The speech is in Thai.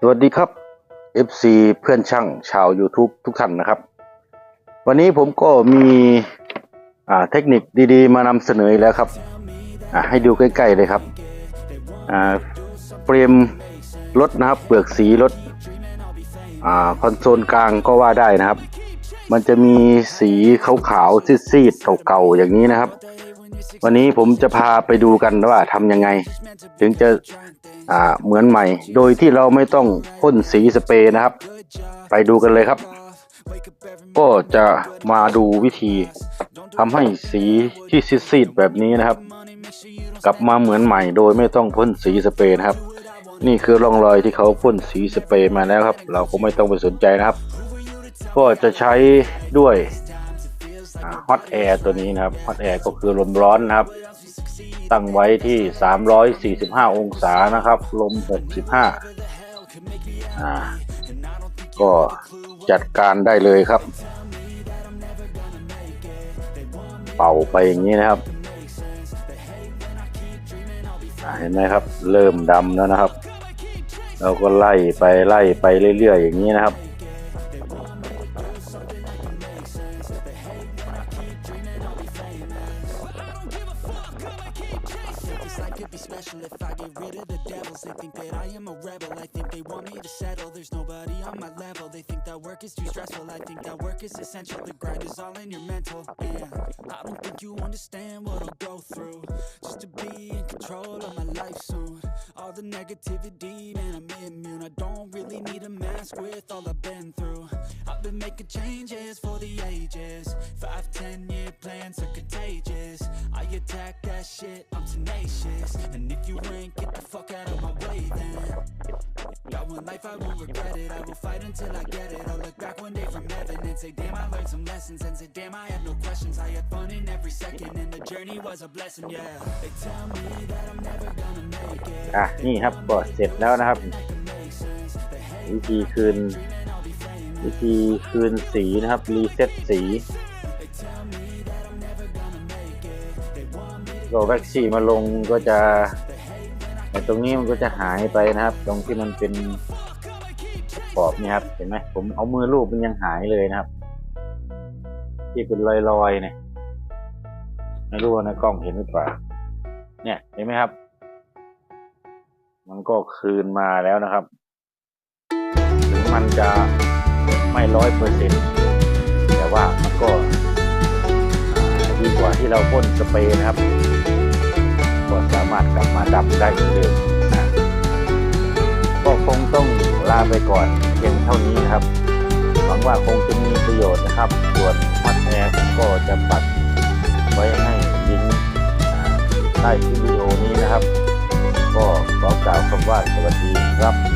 สวัสดีครับ FC เพื่อนช่างชาว YouTube ทุกท่านนะครับ วันนี้ผมก็มีอ่าเทคนิคดีๆ มานำเสนออีกแล้วครับอ่าให้ดูใกล้ๆเลยครับอ่าเฟรมรถนะครับ เปลือกสีรถอ่าคอนโซลกลางก็ว่าได้นะครับ มันจะมีสีขาวๆซีดๆเก่าๆอย่างนี้นะครับ วันนี้ผมจะพาไปดูกันว่าทำยังไง ถึงจะอ่าเหมือนใหม่ โดยที่เราไม่ต้องพ่นสีสเปรย์นะครับ ไปดูกันเลยครับ ก็จะมาดูวิธีทำให้สีที่ซีดๆแบบนี้นะครับ กลับมาเหมือนใหม่ โดยไม่ต้องพ่นสีสเปรย์นะครับ นี่คือร่องรอยที่เขาพ่นสีสเปรย์มาแล้วครับ เราก็ไม่ต้องไปสนใจนะครับ ก็จะใช้ด้วย ฮอตแอร์ตัวนี้นะครับฮอตแอร์ก็คือลมร้อนนะครับ ตั้งไว้ที่ 345 องศานะครับ ลม 65อ่าก็จัดการได้เลยครับ เป่าไปอย่างนี้นะครับเห็นไหมครับ เริ่มดำแล้วนะครับ เราก็ไล่ไปไล่ไปเรื่อยๆอย่างนี้นะครับ could be special if I get rid of the devils. They think that I am a rebel. I think they want me to settle. There's nobody on my level. They think that work is too stressful. I think that work is essential. The grind is all in your mental. And I don't think you understand what I'll go through the negativity, man, I'm immune. I don't really need a mask with all I've been through. I've been making changes for the ages. Five, ten year plans are contagious. I attack that shit, I'm tenacious. And if you ain't, get the fuck out of my way then. Got one life, I won't regret it. I will fight until I get it. I'll look back one day from heaven and say, damn, I learned some lessons. And say, damn, I had no questions. I had fun in every second, อะนี่ครับก็เสร็จแล้วนะครับ วิธีคืน วิธีคืนสีนะครับ รีเซ็ตสีก็แว็กซี่มาลงก็จะแต่ตรงนี้มันก็จะหายไปนะครับ ตรงที่มันเป็นขอบนี่ครับ เห็นไหมผมเอามือลูบมันยังหายเลยนะครับ ที่เป็นรอยๆเนี่ย ไม่รู้ว่าในกล้องเห็นหรือเปล่า เนี่ยเห็นไหมครับ มันก็คืนมาแล้วนะครับ ถึงมันจะไม่ร้อยเปอร์เซ็นต์แต่ว่ามันก็อ่าดีกว่าที่เราพ่นสเปรย์นะครับก็สามารถกลับมาดำได้เหมือนเดิมก็คงต้องลาไปก่อนเพียงเท่านี้นะครับ หวังว่าคงจะมีประโยชน์นะครับ ส่วนมัดแอร์ก็จะปัดไว้ให้ ใต้คลิปวิดีโอนี้นะครับ ก็ขอกล่าวคำว่าสวัสดีครับ